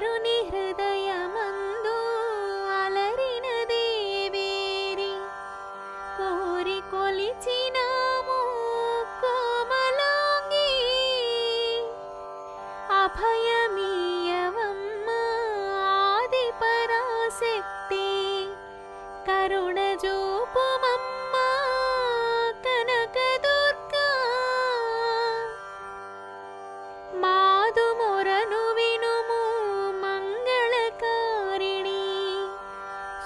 వరుని హృదయమందు అలరిన దేవేరి కోరి కొలిచినాము కోమలాంగి. అభయమీయవమ్మ ఆది పరాశక్తి కరుణ జూపుమమ్మ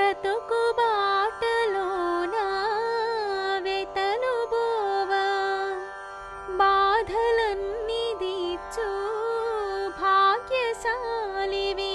బ్రతుకు బాటలోన వెతలు బోవా బాధలన్నీ దీచు భాగ్యశాలివి